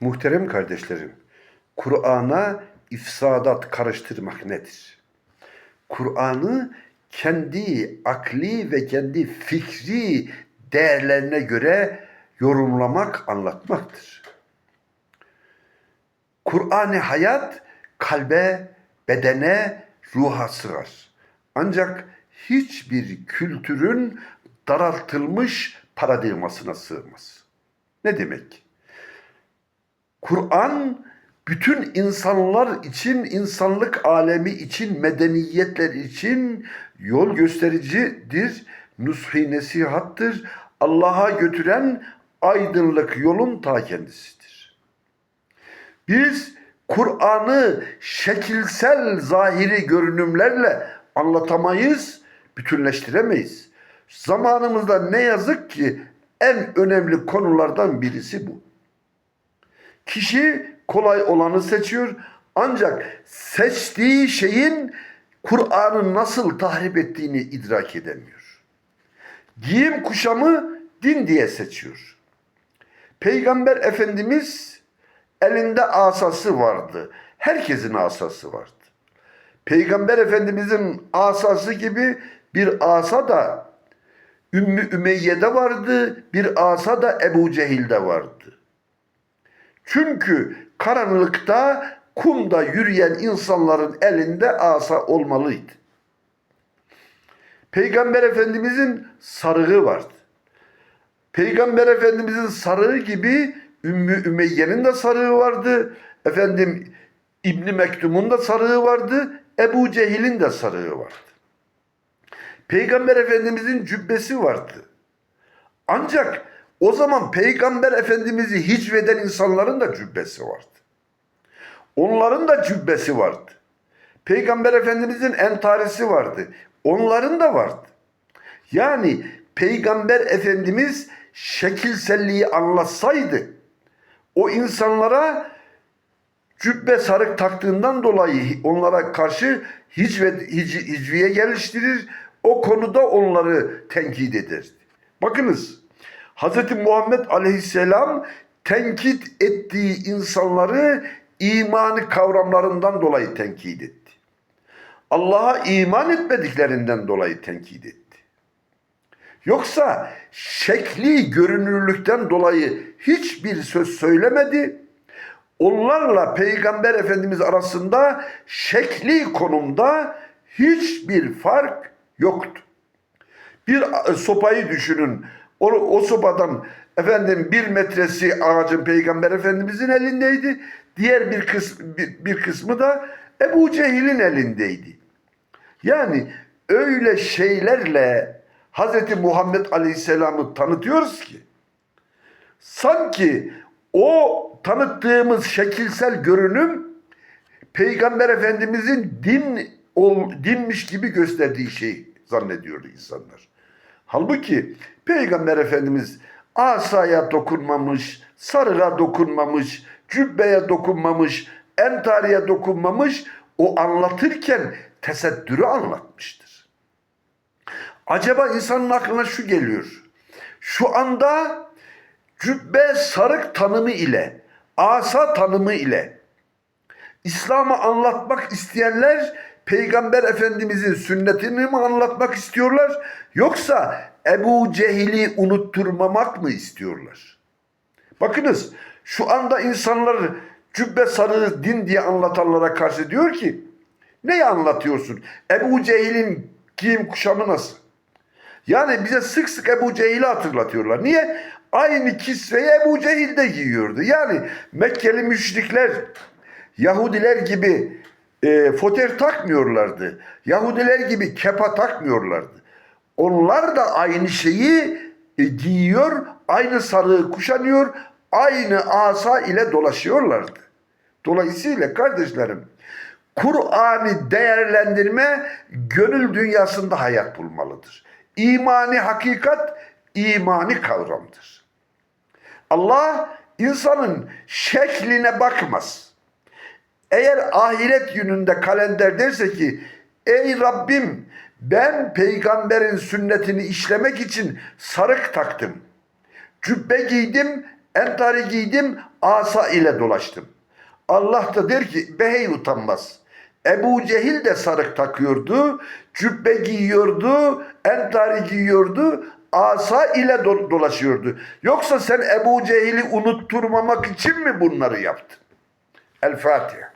Muhterem kardeşlerim, Kur'an'a ifsadat karıştırmak nedir? Kur'an'ı kendi akli ve kendi fikri değerlerine göre yorumlamak, anlatmaktır. Kur'an-ı hayat kalbe, bedene, ruha sığar. Ancak hiçbir kültürün daraltılmış paradigmasına sığmaz. Ne demek? Kur'an bütün insanlar için, insanlık alemi için, medeniyetler için yol göstericidir, nushi nesihattır, Allah'a götüren aydınlık yolun ta kendisidir. Biz Kur'an'ı şekilsel zahiri görünümlerle anlatamayız, bütünleştiremeyiz. Zamanımızda ne yazık ki en önemli konulardan birisi bu. Kişi kolay olanı seçiyor ancak seçtiği şeyin Kur'an'ı nasıl tahrip ettiğini idrak edemiyor. Giyim kuşamı din diye seçiyor. Peygamber Efendimiz elinde asası vardı. Herkesin asası vardı. Peygamber Efendimizin asası gibi bir asa da Ümmü Ümeyye'de vardı, bir asa da Ebu Cehil'de vardı. Çünkü karanlıkta kumda yürüyen insanların elinde asa olmalıydı. Peygamber Efendimizin sarığı vardı. Peygamber Efendimizin sarığı gibi Ümmü Ümeyye'nin de sarığı vardı. Efendim İbni Mektum'un da sarığı vardı. Ebu Cehil'in de sarığı vardı. Peygamber Efendimizin cübbesi vardı. Ancak o zaman Peygamber Efendimiz'i hicveden insanların da cübbesi vardı. Onların da cübbesi vardı. Peygamber Efendimizin entarisi vardı. Onların da vardı. Yani Peygamber Efendimiz şekilselliği anlatsaydı o insanlara cübbe sarık taktığından dolayı onlara karşı hicve, hic, hicviye geliştirir. O konuda onları tenkit ederdi. Bakınız Hz. Muhammed Aleyhisselam tenkit ettiği insanları imani kavramlarından dolayı tenkit etti. Allah'a iman etmediklerinden dolayı tenkit etti. Yoksa şekli görünürlükten dolayı hiçbir söz söylemedi. Onlarla Peygamber Efendimiz arasında şekli konumda hiçbir fark yoktu. Bir sopayı düşünün. O, o sopadan efendim bir metresi ağacın Peygamber Efendimizin elindeydi. Diğer bir, kısmı, bir, bir kısmı da Ebu Cehil'in elindeydi. Yani öyle şeylerle Hz. Muhammed Aleyhisselam'ı tanıtıyoruz ki sanki o tanıttığımız şekilsel görünüm Peygamber Efendimizin din ol, dinmiş gibi gösterdiği şey zannediyordu insanlar. Halbuki Peygamber Efendimiz asaya dokunmamış, sarığa dokunmamış, cübbeye dokunmamış, entariye dokunmamış, o anlatırken tesettürü anlatmıştır. Acaba insanın aklına şu geliyor. Şu anda cübbe sarık tanımı ile, asa tanımı ile İslam'ı anlatmak isteyenler Peygamber Efendimizin sünnetini mi anlatmak istiyorlar yoksa Ebu Cehil'i unutturmamak mı istiyorlar? Bakınız şu anda insanlar cübbe sarığı din diye anlatanlara karşı diyor ki neyi anlatıyorsun? Ebu Cehil'in giyim kuşamı nasıl? Yani bize sık sık Ebu Cehil'i hatırlatıyorlar. Niye? Aynı kisveyi Ebu Cehil de giyiyordu. Yani Mekkeli müşrikler Yahudiler gibi e, foter takmıyorlardı. Yahudiler gibi kepa takmıyorlardı. Onlar da aynı şeyi e, giyiyor, aynı sarığı kuşanıyor, aynı asa ile dolaşıyorlardı. Dolayısıyla kardeşlerim, Kur'an'ı değerlendirme gönül dünyasında hayat bulmalıdır. İmani hakikat, imani kavramdır. Allah insanın şekline bakmaz. Eğer ahiret gününde kalender derse ki ey Rabbim ben peygamberin sünnetini işlemek için sarık taktım. Cübbe giydim, entari giydim, asa ile dolaştım. Allah da der ki behey utanmaz. Ebu Cehil de sarık takıyordu, cübbe giyiyordu, entari giyiyordu, asa ile do- dolaşıyordu. Yoksa sen Ebu Cehil'i unutturmamak için mi bunları yaptın? El Fatiha.